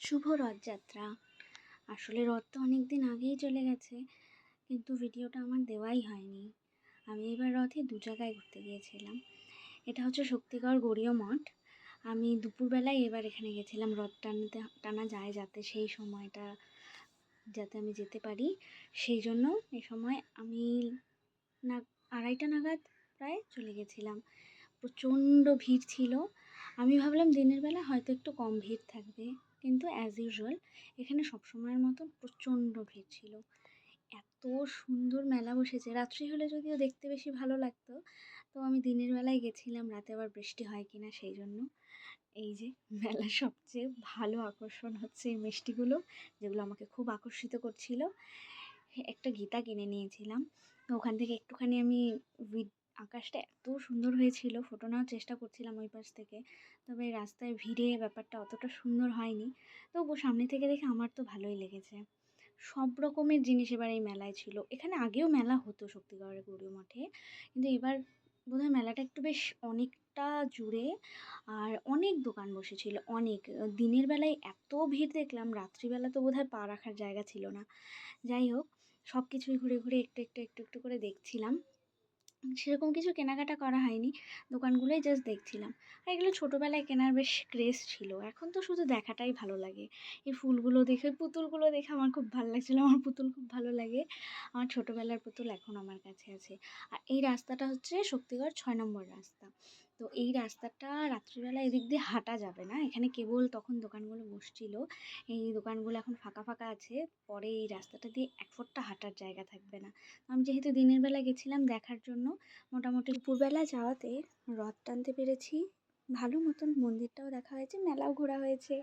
শুভ রথযাত্রা। আসলে রথ তো অনেক দিন আগেই চলে গেছে, কিন্তু ভিডিওটা আমার দেওয়াই হয়নি। আমি এবার রথে দু জায়গায় ঘুরতে গিয়েছিলাম। এটা হচ্ছে শক্তিগড় গৌরীয় মঠ। আমি দুপুরবেলায় এবার এখানে গেছিলাম, রথ টানতে, টানা যায় যাতে সেই সময়টা যাতে আমি যেতে পারি। সেই জন্য এ সময় আমি না, আড়াইটা নাগাদ প্রায় চলে গেছিলাম। প্রচণ্ড ভিড় ছিল। আমি ভাবলাম দিনের বেলা হয়তো একটু কম ভিড় থাকবে। কিন্তু অ্যাজ ইউজুয়াল এখানে সবসময়ের মতন প্রচণ্ড ভিড় ছিল। এত সুন্দর মেলা বসেছে। রাত্রি হলে যদিও দেখতে বেশি ভালো লাগতো, তো আমি দিনের বেলায় গেছিলাম, রাতে আবার বৃষ্টি হয় কি না সেই জন্য। এই যে মেলার সবচেয়ে ভালো আকর্ষণ হচ্ছে এই মিষ্টিগুলো, যেগুলো আমাকে খুব আকর্ষিত করছিল। একটা গীতা কিনে নিয়েছিলাম। ওখান থেকে একটুখানি আমি আকাশটা এত সুন্দর হয়েছিল ফটো নেওয়ার চেষ্টা করছিলাম ওই পাশ থেকে, তবে রাস্তায় ভিড়ে ব্যাপারটা অতটা সুন্দর হয়নি। তবু সামনে থেকে দেখে আমার তো ভালোই লেগেছে। সব রকমের জিনিস এবার এই মেলায় ছিল। এখানে আগেও মেলা হতো শক্তিগড়ের গৌরীয় মঠে, কিন্তু এবার বোধহয় মেলাটা একটু বেশ অনেকটা জুড়ে আর অনেক দোকান বসেছিল, অনেক। দিনের বেলায় এত ভিড় দেখলাম, রাত্রিবেলা তো বোধহয় পা রাখার জায়গা ছিল না। যাই হোক সব কিছুই ঘুরে ঘুরে একটু একটু একটু একটু করে দেখছিলাম। সেরকম কিছু কেনাকাটা করা হয়নি। দোকানগুলোই জাস্ট দেখছিলাম। আর এগুলো ছোটোবেলায় কেনার বেশ ক্রেজ ছিল। এখন তো শুধু দেখাটাই ভালো লাগে। এই ফুলগুলো দেখে, পুতুলগুলো দেখে আমার খুব ভালো লাগছিল। আমার পুতুল খুব ভালো লাগে। আমার ছোটোবেলার পুতুল এখন আমার কাছে আছে। আর এই রাস্তাটা হচ্ছে শক্তিগড় ছয় নম্বর রাস্তা। তো এই রাস্তাটা রাত্রিবেলা এদিক দিয়ে হাঁটা যাবে না। এখানে কেবল তখন দোকানগুলো বসছিল। এই দোকানগুলো এখন ফাঁকা ফাঁকা আছে। পরে এই রাস্তাটা দিয়ে এক ফোঁটা হাঁটার জায়গা থাকবে না। আমি যেহেতু দিনের বেলা গেছিলাম দেখার জন্য, মোটামুটি দুপুরবেলা যাওয়াতে রথ টানতে পেরেছি। ভালো মতন মন্দিরটাও দেখা হয়েছে, মেলাও ঘোরা হয়েছে।